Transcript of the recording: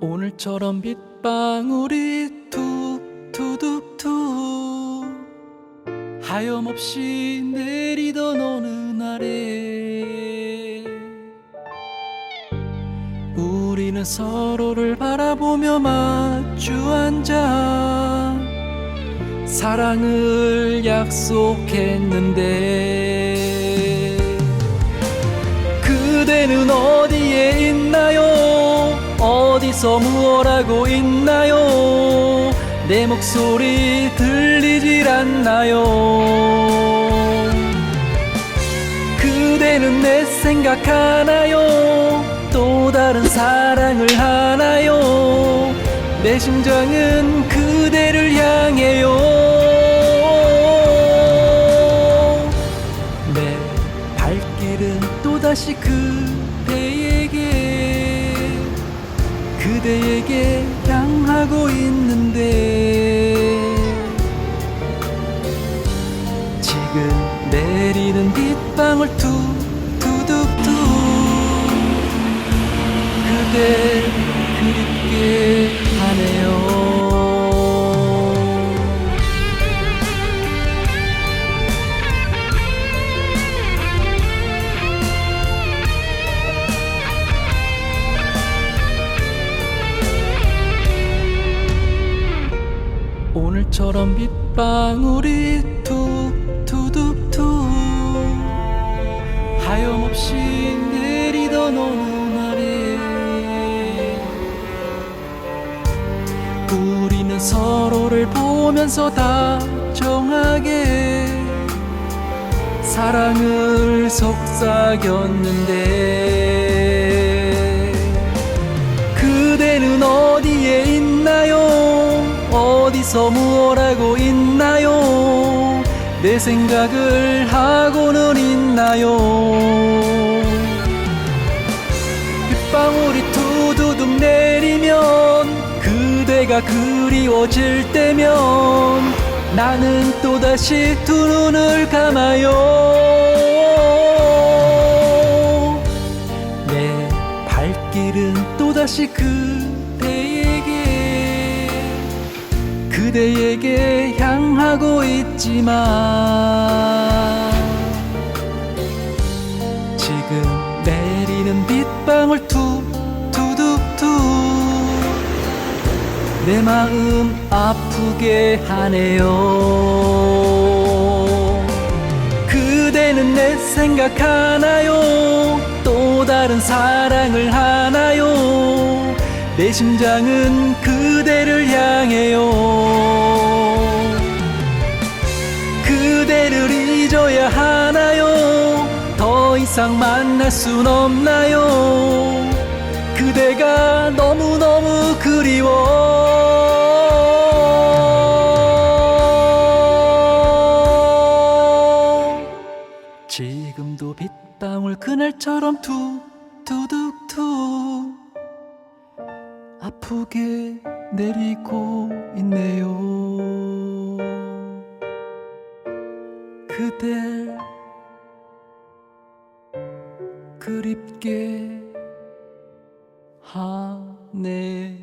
오늘처럼 빗방울이 툭투둑툭 하염없이 내리던 어느 날에 우리는 서로를 바라보며 마주 앉아 사랑을 약속했는데 그대는 어디에 있나요? 어디서 무엇하고 있나요? 내 목소리 들리질 않나요? 그대는 내 생각하나요? 또 다른 사랑을 하나요? 내 심장은 그대를 향해요. 내 발길은 또다시 그대에게 그대에게 향하고 있는데 지금 내리는 빗방울 투투둑툭 그대 그립게 오늘처럼 빗방울이 툭투둑툭 하염없이 내리던 날에 우리는 서로를 보면서 다정하게 사랑을 속삭였는데 어디서 무엇하고 있나요? 내 생각을 하고는 있나요? 빗방울이 두두둑 내리면 그대가 그리워질 때면 나는 또다시 두 눈을 감아요 내 발길은 또다시 그 그대에게 향하고 있지만 지금 내리는 빗방울 툭투둑툭. 내 마음 아프게 하네요. 그대는 내 생각 하나요? 또 다른 사랑을 하나요? 내 심장은 그대를 향해요 이상 만날 순 없나요? 그대가 너무너무 그리워. 지금도 빗방울 그날처럼 툭투둑툭 아프게 내리고 있네요. 그댈 그립게 하네요.